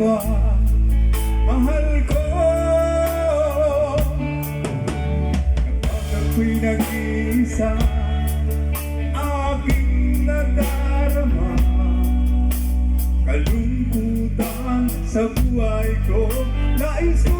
ba mahal ko? Kapag ako'y nag-iisa aking nadarama kalungkutan sa buhay ko nais ko